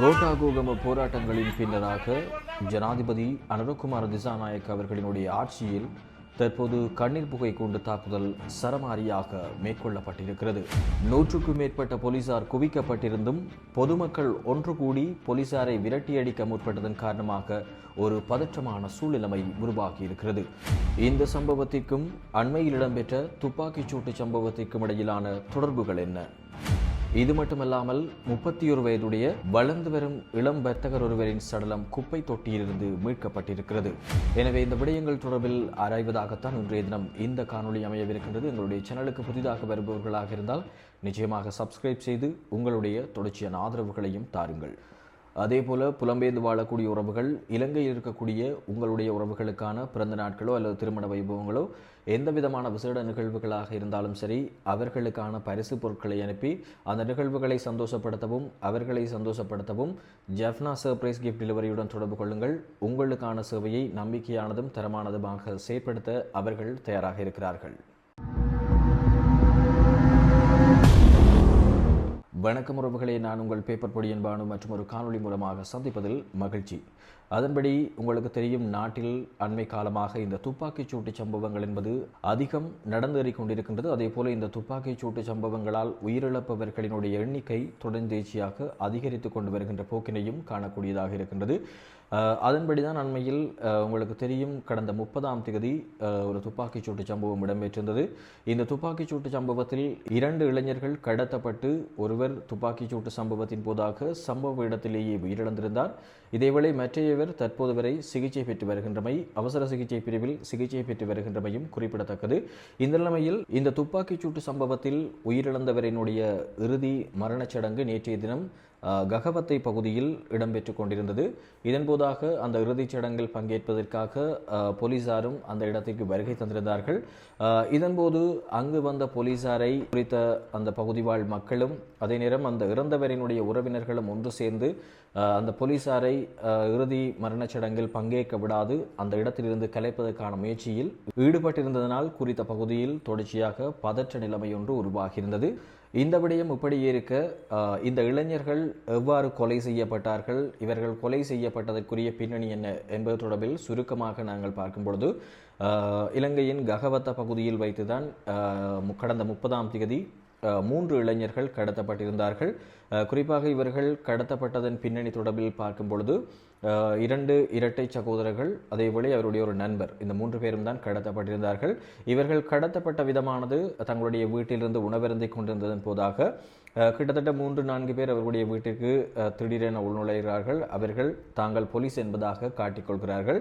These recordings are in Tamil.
கோட்டாகோகம போராட்டங்களின் பின்னராக ஜனாதிபதி அனுரகுமார் திசாநாயக் அவர்களினுடைய ஆட்சியில் தற்போது கண்ணீர் புகை கொண்டு தாக்குதல் சரமாரியாக மேற்கொள்ளப்பட்டிருக்கிறது. நூற்றுக்கும் மேற்பட்ட போலீசார் குவிக்கப்பட்டிருந்தும் பொதுமக்கள் ஒன்று கூடி போலீசாரை விரட்டியடிக்க முற்பட்டதன் காரணமாக ஒரு பதற்றமான சூழ்நிலைமை உருவாகியிருக்கிறது. இந்த சம்பவத்திற்கும் அண்மையில் இடம்பெற்ற துப்பாக்கிச் சூட்டு சம்பவத்திற்கும் இடையிலான தொடர்புகள் என்ன? இது மட்டுமல்லாமல் முப்பத்தி ஒரு வயதுடைய வளர்ந்து வரும் இளம் வர்த்தகர் ஒருவரின் சடலம் குப்பை தொட்டியிலிருந்து மீட்கப்பட்டிருக்கிறது. எனவே இந்த விடயங்கள் தொடர்பில் ஆராய்வதாகத்தான் இன்றைய தினம் இந்த காணொளி அமையவிருக்கின்றது. எங்களுடைய சேனலுக்கு புதிதாக வருபவர்களாக இருந்தால் நிச்சயமாக சப்ஸ்கிரைப் செய்து உங்களுடைய தொடர்ச்சியான ஆதரவுகளையும் தாருங்கள். அதே போல் புலம்பெயர்ந்து வாழக்கூடிய உறவுகள் இலங்கையில் இருக்கக்கூடிய உங்களுடைய உறவுகளுக்கான பிறந்த நாட்களோ அல்லது திருமண வைபவங்களோ எந்த விதமான விசேட நிகழ்வுகளாக இருந்தாலும் சரி அவர்களுக்கான பரிசு பொருட்களை அனுப்பி அந்த நிகழ்வுகளை சந்தோஷப்படுத்தவும் அவர்களை சந்தோஷப்படுத்தவும் ஜெஃப்னா சர்ப்ரைஸ் கிஃப்ட் டெலிவரியுடன் தொடர்பு கொள்ளுங்கள். உங்களுக்கான சேவையை நம்பிக்கையானதும் தரமானதுமாக செயற்படுத்த அவர்கள் தயாராக இருக்கிறார்கள். வணக்கம் உறவுகளை நான் உங்கள் பேப்பர் பொடியன் பானு மற்றும் ஒரு காணொளி மூலமாக சந்திப்பதில் மகிழ்ச்சி. அதன்படி உங்களுக்கு தெரியும் நாட்டில் அண்மை காலமாக இந்த துப்பாக்கிச் சூட்டு சம்பவங்கள் என்பது அதிகம் நடந்தேறி கொண்டிருக்கின்றது. அதே போல இந்த துப்பாக்கிச் சூட்டு சம்பவங்களால் உயிரிழப்பவர்களினுடைய எண்ணிக்கை தொடர்ந்தேர்ச்சியாக அதிகரித்து கொண்டு வருகின்ற போக்கினையும் காணக்கூடியதாக இருக்கின்றது. அதன்படி தான் அண்மையில் உங்களுக்கு தெரியும் கடந்த முப்பதாம் தேதி ஒரு துப்பாக்கிச் சூட்டு சம்பவம் இடம்பெற்றிருந்தது. இந்த துப்பாக்கிச் சூட்டு சம்பவத்தில் இரண்டு இளைஞர்கள் கடத்தப்பட்டு ஒருவர் துப்பாக்கிச் சூட்டு சம்பவத்தின் போதாக சம்பவ இடத்திலேயே உயிரிழந்திருந்தார். இதேவேளை மற்றையவர் தற்போது வரை சிகிச்சை பெற்று வருகின்றமை அவசர சிகிச்சை பிரிவில் சிகிச்சை பெற்று வருகின்றமையும் குறிப்பிடத்தக்கது. இந்த நிலைமையில் இந்த துப்பாக்கிச் சூட்டு சம்பவத்தில் உயிரிழந்தவரினுடைய இறுதி மரணச்சடங்கு நேற்றைய தினம் ககவத்தை பகுதியில் இடம்பெற்று கொண்டிருந்தது. இதன்போதாக அந்த இறுதிச் சடங்கில் பங்கேற்பதற்காக போலீசாரும் அந்த இடத்திற்கு வருகை தந்திருந்தார்கள். இதன்போது அங்கு வந்த போலீசாரை குறித்த அந்த பகுதிவாழ் மக்களும் அதே நேரம் அந்த இறந்தவரினுடைய உறவினர்களும் ஒன்று சேர்ந்து அந்த போலீசாரை இறுதி மரணச் சடங்கில் பங்கேற்க விடாது அந்த இடத்திலிருந்து கலைப்பதற்கான முயற்சியில் ஈடுபட்டிருந்ததனால் குறித்த பகுதியில் தொடர்ச்சியாக பதற்ற நிலைமை ஒன்று உருவாகியிருந்தது. இந்த விடயம் இப்படியே இருக்க இந்த இளைஞர்கள் எவ்வாறு கொலை செய்யப்பட்டார்கள் இவர்கள் கொலை செய்யப்பட்டதற்குரிய பின்னணி என்ன என்பது தொடர்பில் சுருக்கமாக நாங்கள் பார்க்கும் பொழுது இலங்கையின் ககவத்த பகுதியில் வைத்துதான் கடந்த முப்பதாம் தேதி மூன்று இளைஞர்கள் கடத்தப்பட்டிருந்தார்கள். குறிப்பாக இவர்கள் கடத்தப்பட்டதன் பின்னணி தொடர்பில் பார்க்கும் பொழுது இரண்டு இரட்டை சகோதரர்கள் அதேபோல அவருடைய ஒரு நண்பர் இந்த மூன்று பேரும் தான் கடத்தப்பட்டிருந்தார்கள். இவர்கள் கடத்தப்பட்ட விதமானது தங்களுடைய வீட்டிலிருந்து உணவருந்திக் கொண்டிருந்ததன் போதாக கிட்டத்தட்ட மூன்று நான்கு பேர் அவர்களுடைய வீட்டிற்கு திடீரென உள்நுழைகிறார்கள். அவர்கள் தாங்கள் போலீஸ் என்பதாக காட்டிக்கொள்கிறார்கள்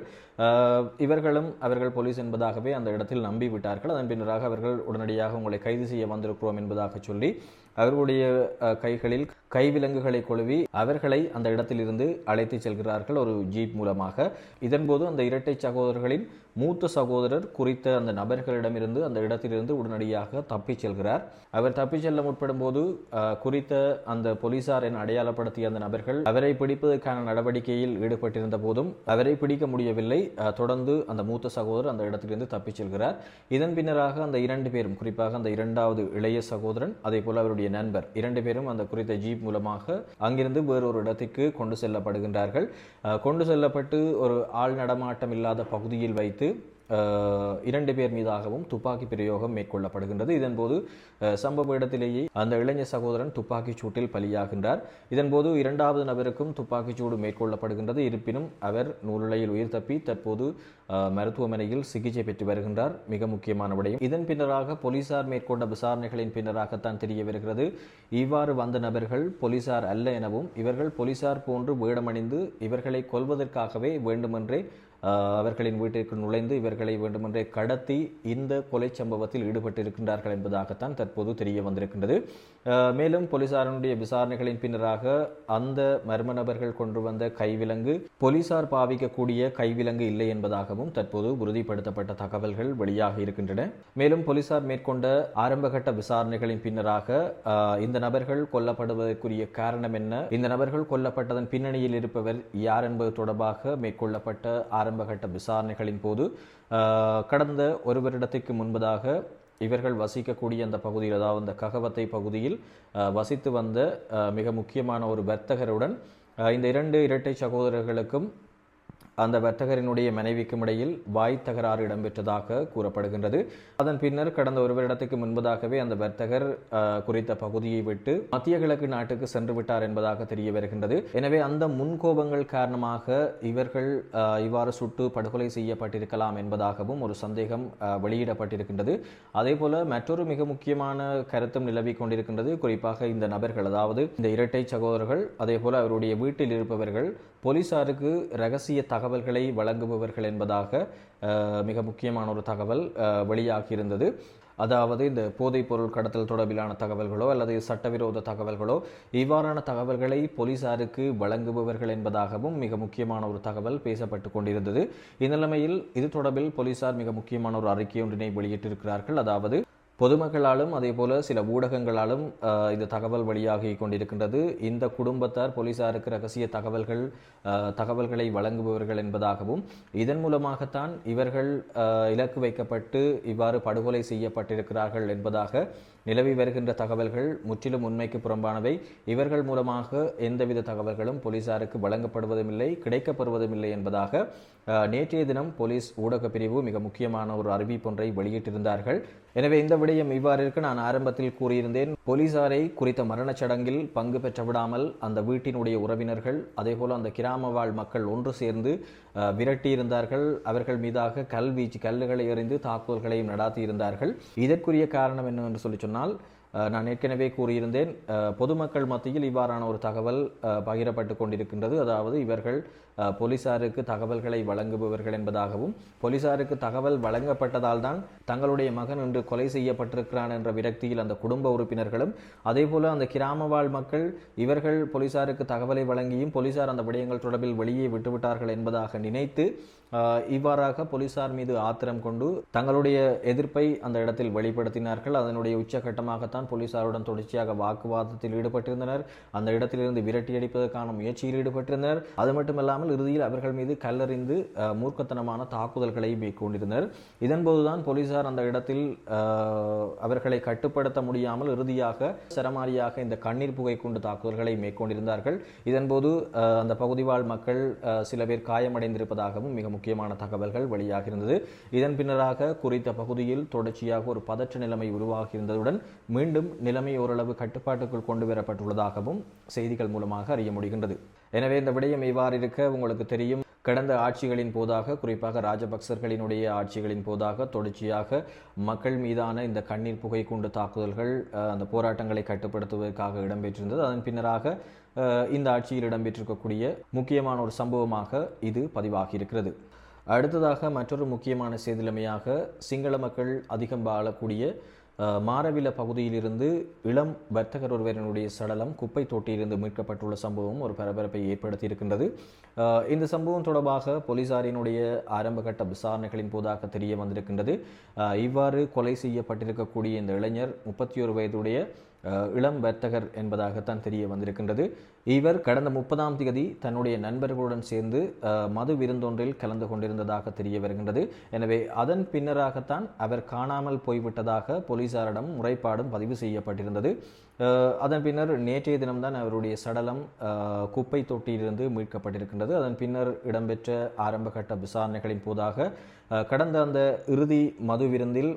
இவர்களும் அவர்கள் போலீஸ் என்பதாகவே அந்த இடத்தில் நம்பிவிட்டார்கள். அதன் பின்னராக அவர்கள் உடனடியாக உங்களை கைது செய்ய வந்திருக்கிறோம் என்பதாக சொல்லி அவர்களுடைய கைகளில் கைவிலங்குகளை கொழுவி அவர்களை அந்த இடத்திலிருந்து அழைத்து செல்கிறார்கள் ஒரு ஜீப் மூலமாக. இதன்போது அந்த இரட்டை சகோதரர்களின் மூத்த சகோதரர் குறித்த அந்த நபர்களிடமிருந்து அந்த இடத்திலிருந்து உடனடியாக தப்பிச் செல்கிறார். அவர் தப்பிச் செல்ல முற்படும் போது குறித்த அந்த போலீசார் என அடையாளப்படுத்திய அந்த நபர்கள் அவரை பிடிப்பதற்கான நடவடிக்கையில் ஈடுபட்டிருந்த போதும் அவரை பிடிக்க முடியவில்லை. தொடர்ந்து அந்த மூத்த சகோதரர் அந்த இடத்திலிருந்து தப்பிச் செல்கிறார். இதன் பின்னராக அந்த இரண்டு பேரும் குறிப்பாக அந்த இரண்டாவது இளைய சகோதரன் அதே போல அவருடைய நண்பர். இரண்டு பேரும் அந்த குறித்த ஜீப் மூலமாக அங்கிருந்து வேறொரு இடத்திற்கு கொண்டு செல்லப்படுகின்றார்கள். கொண்டு செல்லப்பட்டு ஒரு ஆள் நடமாட்டம் இல்லாத பகுதியில் வைத்து இரண்டு பேர் மீதாகவும் துப்பாக்கி பிரயோகம் மேற்கொள்ளப்படுகின்றது. இதன்போது சம்பவ இடத்திலேயே அந்த இளைஞர் சகோதரன் துப்பாக்கிச் சூட்டில் பலியாகின்றார். இதன்போது இரண்டாவது நபருக்கும் துப்பாக்கிச் சூடு மேற்கொள்ளப்படுகின்றது. இருப்பினும் அவர் நூலுலையில் உயிர் தப்பி தற்போது அஹ், மருத்துவமனையில் சிகிச்சை பெற்று வருகின்றார். மிக முக்கியமான விடயம். இதன் பின்னராக போலீசார் மேற்கொண்ட விசாரணைகளின் பின்னராகத்தான் தெரிய வருகிறது இவ்வாறு வந்த நபர்கள் போலீசார் அல்ல எனவும் இவர்கள் போலீசார் போன்று வேடமணிந்து இவர்களை கொல்வதற்காகவே வேண்டுமென்றே அவர்களின் வீட்டிற்கு நுழைந்து இவர்களை வேண்டுமென்றே கடத்தி இந்த கொலை சம்பவத்தில் ஈடுபட்டிருக்கின்றார்கள் என்பதாகத்தான் தற்போது தெரிய வந்திருக்கின்றது. மேலும் போலீசாரனுடைய விசாரணைகளின் பின்னராக அந்த மர்ம நபர்கள் கொண்டு வந்த கைவிலங்கு போலீசார் பாவிக்கக்கூடிய கைவிலங்கு இல்லை என்பதாகவும் தற்போது உறுதிப்படுத்தப்பட்ட தகவல்கள் வெளியாக இருக்கின்றன. மேலும் போலீசார் மேற்கொண்ட ஆரம்பகட்ட விசாரணைகளின் பின்னராக இந்த நபர்கள் கொல்லப்படுவதற்குரிய காரணம் என்ன? இந்த நபர்கள் கொல்லப்பட்டதன் பின்னணியில் இருப்பவர் யார் என்பது தொடர்பாக மேற்கொள்ளப்பட்ட ஆரம்பகட்ட விசாரணைகளின் போது கடந்த ஒரு வருடத்திற்கு முன்பதாக இவர்கள் வசிக்கக்கூடிய அந்த பகுதியில் அதாவது அந்த ககவத்தை பகுதியில் அஹ், வசித்து வந்த அஹ், மிக முக்கியமான ஒரு வர்த்தகருடன் இந்த இரண்டு இரட்டை சகோதரர்களுக்கும் அந்த வர்த்தகரினுடைய மனைவிக்கும் இடையில் வாய் தகராறு இடம்பெற்றதாக கூறப்படுகின்றது. அதன் பின்னர் கடந்த ஒரு வருடத்துக்கு முன்பதாகவே அந்த வர்த்தகர் குறித்த பகுதியை விட்டு மத்திய கிழக்கு நாட்டுக்கு சென்று விட்டார் என்பதாக தெரிய வருகின்றது. எனவே அந்த முன்கோபங்கள் காரணமாக இவர்கள் இவ்வாறு சுட்டு படுகொலை செய்யப்பட்டிருக்கலாம் என்பதாகவும் ஒரு சந்தேகம் வெளியிடப்பட்டிருக்கின்றது. அதே போல மற்றொரு மிக முக்கியமான கருத்தும் நிலவிக் கொண்டிருக்கின்றது. குறிப்பாக இந்த நபர்கள் அதாவது இந்த இரட்டை சகோதரர்கள் அதே போல அவருடைய வீட்டில் இருப்பவர்கள் போலீசாருக்கு ரகசிய தகவல்களை வழங்குபவர்கள் என்பதாக மிக முக்கியமான ஒரு தகவல் வெளியாகியிருந்தது. அதாவது இந்த போதைப் பொருள் கடத்தல் தொடர்பிலான தகவல்களோ அல்லது சட்டவிரோத தகவல்களோ இவ்வாறான தகவல்களை போலீசாருக்கு வழங்குபவர்கள் என்பதாகவும் மிக முக்கியமான ஒரு தகவல் பேசப்பட்டு கொண்டிருந்தது. இந்நிலைமையில் இது தொடர்பில் போலீசார் மிக முக்கியமான ஒரு அறிக்கை ஒன்றினை வெளியிட்டிருக்கிறார்கள். அதாவது பொதுமக்களாலும் அதே போல சில ஊடகங்களாலும் இந்த தகவல் வெளியாகி கொண்டிருக்கின்றது. இந்த குடும்பத்தார் போலீசாருக்கு ரகசிய தகவல்கள் தகவல்களை வழங்குபவர்கள் என்பதாகவும் இதன் மூலமாகத்தான் இவர்கள் இலக்கு வைக்கப்பட்டு இவ்வாறு படுகொலை செய்யப்பட்டிருக்கிறார்கள் என்பதாக நிலவி வருகின்ற தகவல்கள் முற்றிலும் உண்மைக்கு புறம்பானவை. இவர்கள் மூலமாக எந்தவித தகவல்களும் போலீசாருக்கு வழங்கப்படுவதும் இல்லை கிடைக்கப்பெறுவதும் இல்லை என்பதாக நேற்றைய தினம் போலீஸ் ஊடக பிரிவு மிக முக்கியமான ஒரு அறிவிப்பொன்றை வெளியிட்டிருந்தார்கள். எனவே இந்த விடயம் இவ்வாறு இருக்க நான் ஆரம்பத்தில் கூறியிருந்தேன். போலீசாரை குறித்த மரணச் சடங்கில் பங்கு பெற்ற விடாமல் அந்த வீட்டினுடைய உறவினர்கள் அதேபோல அந்த கிராம வாழ் மக்கள் ஒன்று சேர்ந்து விரட்டியிருந்தார்கள். அவர்கள் மீதாக கல்வீச்சு கல்லுகளை எறிந்து தாக்குதல்களையும் நடாத்தியிருந்தார்கள். இதற்குரிய காரணம் என்னவென்று சொல்லி சொன்னால் நான் ஏற்கனவே கூறியிருந்தேன். பொதுமக்கள் மத்தியில் இவ்வாறான ஒரு தகவல் பகிரப்பட்டு கொண்டிருக்கின்றது. அதாவது இவர்கள் போலீசாருக்கு தகவல்களை வழங்குபவர்கள் என்பதாகவும் போலீசாருக்கு தகவல் வழங்கப்பட்டதால் தான் தங்களுடைய மகன் இன்று கொலை செய்யப்பட்டிருக்கிறான் என்ற விரக்தியில் அந்த குடும்ப உறுப்பினர்களும் அதேபோல அந்த கிராம வாழ் மக்கள் இவர்கள் போலீசாருக்கு தகவலை வழங்கியும் போலீசார் அந்த விடயங்கள் தொடர்பில் வெளியே விட்டுவிட்டார்கள் என்பதாக நினைத்து இவ்வாறாக போலீசார் மீது ஆத்திரம் கொண்டு தங்களுடைய எதிர்ப்பை அந்த இடத்தில் வெளிப்படுத்தினார்கள். அதனுடைய உச்சகட்டமாகத்தான் போலீசாருடன் தொடர்ச்சியாக வாக்குவாதத்தில் ஈடுபட்டிருந்தனர். அந்த இடத்திலிருந்து விரட்டியடிப்பதற்கான முயற்சியில் ஈடுபட்டிருந்தனர். அது மட்டுமல்லாமல் இறுதியில் அவர்கள் மீது கல்லறிந்து மூர்க்கத்தனமான தாக்குதல்களை மேற்கொண்டிருந்தனர். இதன்போதுதான் போலீசார் அந்த இடத்தில் அவர்களை கட்டுப்படுத்த முடியாமல் இறுதியாக சரமாரியாக இந்த கண்ணீர் புகை கொண்டு தாக்குதல்களை மேற்கொண்டிருந்தார்கள். இதன்போது அந்த பகுதிவாழ் மக்கள் சில பேர் காயமடைந்திருப்பதாகவும் மிக முக்கியமான தகவல்கள் வெளியாகியிருந்தது. இதன் பின்னராக குறித்த பகுதியில் தொடர்ச்சியாக ஒரு பதற்ற நிலைமை உருவாகியிருந்ததுடன் மீண்டும் நிலைமை ஓரளவு கட்டுப்பாட்டுக்குள் கொண்டு வரப்பட்டுள்ளதாகவும் செய்திகள் மூலமாக அறிய முடிகின்றது. எனவே இந்த விடயம் இவ்வாறு இருக்க உங்களுக்கு தெரியும். கடந்த ஆட்சிகளின் போதாக குறிப்பாக ராஜபக்சர்களினுடைய ஆட்சிகளின் போதாக தொடர்ச்சியாக மக்கள் மீதான இந்த கண்ணீர் புகை குண்டு தாக்குதல்கள் அந்த போராட்டங்களை கட்டுப்படுத்துவதற்காக இடம்பெற்றிருந்தது. அதன் பின்னராக இந்த ஆட்சியில் இடம்பெற்றிருக்கக்கூடிய முக்கியமான ஒரு சம்பவமாக இது பதிவாகி இருக்கிறது அடுத்ததாக மற்றொரு முக்கியமான செய்திலமையாக சிங்கள மக்கள் அதிகம் வாழக்கூடிய மாரவில பகுதியிலிருந்து இளம் வர்த்தகர் ஒருவரினுடைய சடலம் குப்பை தொட்டியிலிருந்து மீட்கப்பட்டுள்ள சம்பவம் ஒரு பரபரப்பை ஏற்படுத்தி இருக்கின்றது இந்த சம்பவம் தொடர்பாக போலீசாரினுடைய ஆரம்பகட்ட விசாரணைகளின் போதாக தெரிய வந்திருக்கின்றது. இவ்வாறு கொலை செய்யப்பட்டிருக்கக்கூடிய இந்த இளைஞர் முப்பத்தி ஒரு வயதுடைய இளம் வர்த்தகர் என்பதாகத்தான் தெரிய வந்திருக்கின்றது. இவர் கடந்த முப்பதாம் தேதி தன்னுடைய நண்பர்களுடன் சேர்ந்து மது விருந்தொன்றில் கலந்து கொண்டிருந்ததாக தெரிய வருகின்றது. எனவே அதன் பின்னராகத்தான் அவர் காணாமல் போய்விட்டதாக போலீசாரிடம் முறைப்பாடும் பதிவு செய்யப்பட்டிருந்தது. அதன் பின்னர் நேற்றைய தினம்தான் அவருடைய சடலம் குப்பை தொட்டியிலிருந்து மீட்கப்பட்டிருக்கின்றது. அதன் பின்னர் இடம்பெற்ற ஆரம்பகட்ட விசாரணைகளின் போதாக கடந்த அந்த இறுதி மது விருந்தில்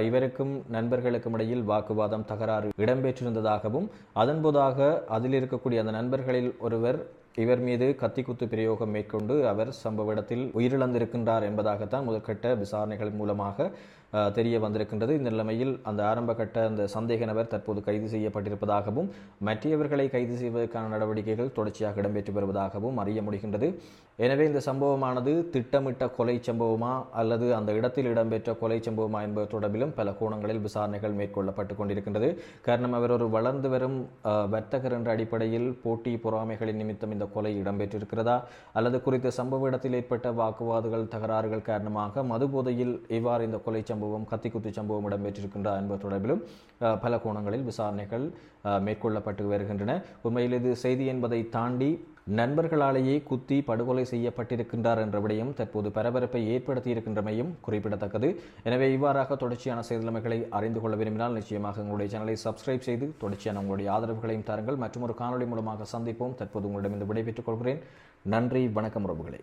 இவருக்கும் நண்பர்களுக்கும் இடையில் வாக்குவாதம் தகராறு இடம்பெற்றிருந்ததாகவும் அதன்போதாக அதில் இருக்கக்கூடிய அந்த நண்பர்களில் ஒருவர் இவர் மீது கத்திக்குத்து பிரயோகம் மேற்கொண்டு அவர் சம்பவ இடத்தில் உயிரிழந்திருக்கின்றார் என்பதாகத்தான் முதற்கட்ட விசாரணைகள் மூலமாக தெரிய வந்திருக்கின்றது. இந்த நிலைமையில் அந்த ஆரம்பகட்ட அந்த சந்தேக நபர் தற்போது கைது செய்யப்பட்டிருப்பதாகவும் மற்றவர்களை கைது செய்வதற்கான நடவடிக்கைகள் தொடர்ச்சியாக இடம்பெற்று வருவதாகவும் அறிய முடிகின்றது. எனவே இந்த சம்பவமானது திட்டமிட்ட கொலை சம்பவமா அல்லது அந்த இடத்தில் இடம்பெற்ற கொலை சம்பவமா என்பது தொடர்பிலும் பல கோணங்களில் விசாரணைகள் மேற்கொள்ளப்பட்டு கொண்டிருக்கின்றது. காரணம் அவர் ஒரு வளர்ந்து வரும் வர்த்தகர் என்ற அடிப்படையில் போட்டி பொறாமைகளின் நிமித்தம் இந்த கொலை இடம்பெற்றிருக்கிறதா? அல்லது குறித்த சம்பவ இடத்தில் ஏற்பட்ட வாக்குவாதங்கள் தகராறுகள் காரணமாக மது போதையில் இவ்வாறு இந்த கொலை சம்பவம் கத்திக்குத்து சம்பவம் இடம்பெற்றிருக்கின்றா என்பது தொடர்பிலும் பல கோணங்களில் விசாரணைகள் மேற்கொள்ளப்பட்டு வருகின்றன. உண்மையில் இது செய்தி என்பதை தாண்டி நண்பர்களாலேயே குத்தி படுகொலை செய்யப்பட்டிருக்கின்றார் என்ற விடயம் தற்போது பரபரப்பை ஏற்படுத்தியிருக்கின்றமையும் குறிப்பிடத்தக்கது. எனவே இவ்வாறாக தொடர்ச்சியான செய்திலைமைகளை அறிந்து கொள்ள விரும்பினால் நிச்சயமாக உங்களுடைய சேனலை சப்ஸ்கிரைப் செய்து தொடர்ச்சியான உங்களுடைய ஆதரவுகளையும் தாருங்கள். மற்றும் ஒரு காணொலி மூலமாக சந்திப்போம். தற்போது உங்களிடம் இந்த விடைபெற்றுக் கொள்கிறேன். நன்றி வணக்கம் உறவுகளே.